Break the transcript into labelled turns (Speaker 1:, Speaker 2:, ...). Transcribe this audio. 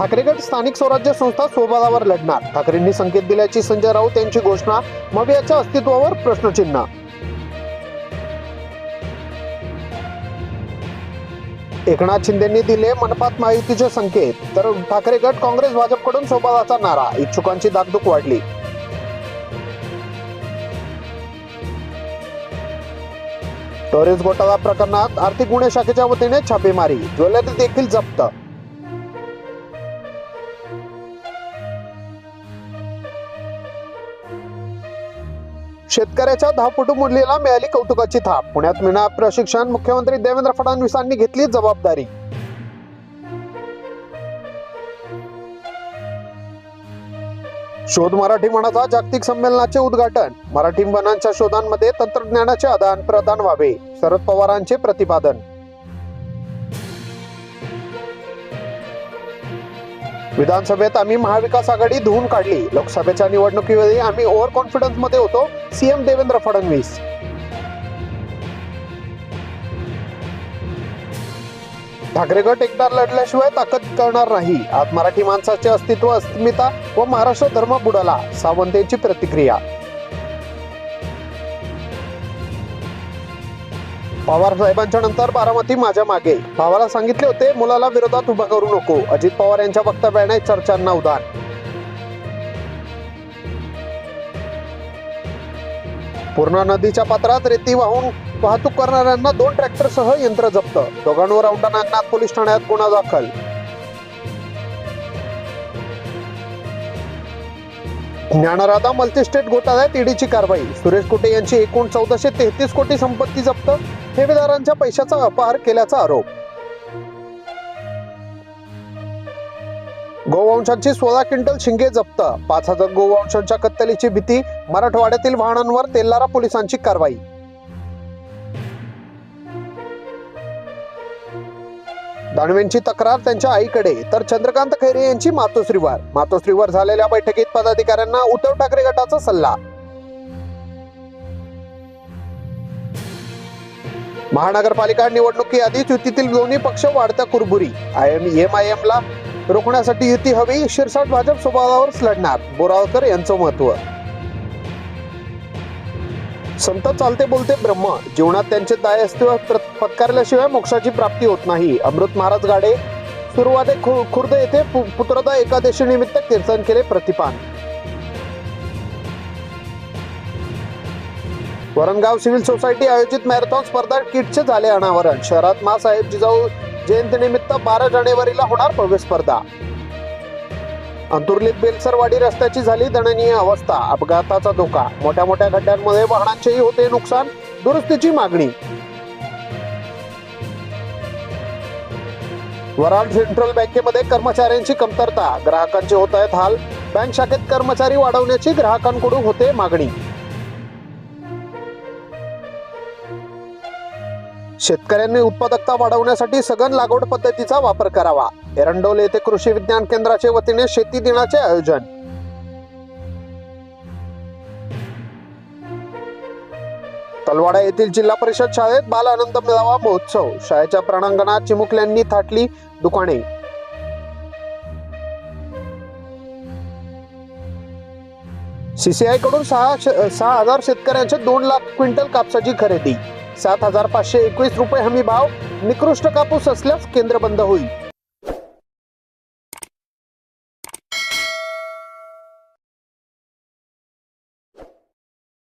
Speaker 1: ठाकरेगड स्थानिक स्वराज्य संस्था स्वबळावर लढणार. ठाकरेंनी संकेत दिल्याची संजय राऊत यांची घोषणा मवियाच्या अस्तित्वावर प्रश्नचिन्ह. एकनाथ शिंदेंनी दिले मनपात माहितीचे संकेत तर ठाकरे गट काँग्रेस भाजपकडून स्वबळाचा नारा इच्छुकांची दागदुख वाढली. टोरेस घोटाळा प्रकरणात आर्थिक गुन्हे शाखेच्या वतीने छापेमारी ज्वेलरी देखील जप्त. शेतकऱ्याच्या धावपटू मुलीला मिळाली कौतुकाची थाप. पुण्यात मिळणार प्रशिक्षण मुख्यमंत्री देवेंद्र फडणवीसांनी घेतली जबाबदारी. शोध मराठी मनाचा जागतिक संमेलनाचे उद्घाटन. मराठी मनांच्या शोधांमध्ये तंत्रज्ञानाचे आदान प्रदान व्हावे. शरद पवारांचे प्रतिपादन. विधानसभेत आम्ही महाविकास आघाडी धुवून काढली. लोकसभेच्या निवडणुकीवेळी आम्ही ओव्हर कॉन्फिडन्समध्ये होतो. सीएम देवेंद्र फडणवीस. ठाकरे गट एकदा लढल्याशिवाय ताकद करणार नाही. आज मराठी माणसाचे अस्तित्व अस्मिता व महाराष्ट्र धर्म बुडाला. सावंत यांची प्रतिक्रिया. पवार साहेबांच्या नंतर बारामती माझ्या मागे. भावाला सांगितले होते मुलाला विरोधात उभा करू नको. अजित पवार यांच्या वक्तव्याने चर्चांना उधाण पूर्णा नदीच्या पात्रात रेती वाहून वाहतूक करणाऱ्यांना दोन ट्रॅक्टरसह यंत्र जप्त. दोघांवर औंढा नागनाथ पोलीस ठाण्यात गुन्हा दाखल. ज्ञानराधा मल्टीस्टेट घोटाळ्यात ईडीची कारवाई. सुरेश कुटे यांची एकूण चौदाशे तेहतीस कोटी संपत्ती जप्त ठेवीदारांच्या पैशाचा अपहार केल्याचा आरोप. गोवंशांची सोळा क्विंटल शिंगे जप्त. पाच हजार गोवंशांच्या कत्तलीची भीती मराठवाड्यातील वाहनांवर तेल्लारा पोलिसांची कारवाई. दानवेंची तक्रार त्यांच्या आईकडे. तर चंद्रकांत खैरे यांची मातोश्रीवर. मातोश्रीवर झालेल्या बैठकीत पदाधिकाऱ्यांना उद्धव ठाकरे गटाचा सल्ला. महानगरपालिका निवडणुकी आधीच युतीतील दोन्ही पक्ष वाढत्या कुरबुरी. I M M I M ला रोखण्यासाठी युती हवी शिरसाट भाजप स्वभावावरच लढणार. बोरावकर यांचं महत्त्व संत चालते बोलते ब्रह्म. जीवनात त्यांचे दाय अस्तित्व प्र- पत्कारल्याशिवाय मोक्षाची प्राप्ती होत नाही. अमृत महाराज गाडे सुरुवाते खु- खुर्द येथे पु- पुत्रदा एकादशी निमित्त कीर्तन केले प्रतिपान. वरणगाव सिव्हिल सोसायटी आयोजित मॅरेथॉन स्पर्धा किटचे झाले अनावरण. शहरात मासाहेब जिजाऊ जयंतीनिमित्त बारा जानेवारीला होणार भव्य स्पर्धा. अंतुर्लीत बेलसरवाडी रस्त्याची झाली दणनीय अवस्था. अपघाताचा धोका. मोठ्या मोठ्या खड्ड्यांमध्ये वाहनांचेही होते नुकसान. दुरुस्तीची मागणी. वराड सेंट्रल बँकेमध्ये कर्मचाऱ्यांची कमतरता. ग्राहकांचे होत आहेत हाल. बँक शाखेत कर्मचारी वाढवण्याची ग्राहकांकडून होते मागणी. शेतकऱ्यांनी उत्पादकता वाढवण्यासाठी सघन लागवड पद्धतीचा वापर करावा. एरंडोल येथे कृषी विज्ञान केंद्राच्या वतीने शेती दिनाचे आयोजन. तलवाडा येथील जिल्हा परिषद शाळेत बाल आनंद मेळावा महोत्सव. शाळेच्या प्रणांगणात चिमुकल्यांनी थाटली दुकाने. सीसीआयकडून सहा सहा हजार शेतकऱ्यांचे दोन लाख क्विंटल कापसाची खरेदी. सात हजार पाचशे एकवीस रुपये हमी भाव निकृष्ट कापूस असल्यास केंद्र बंद होईल.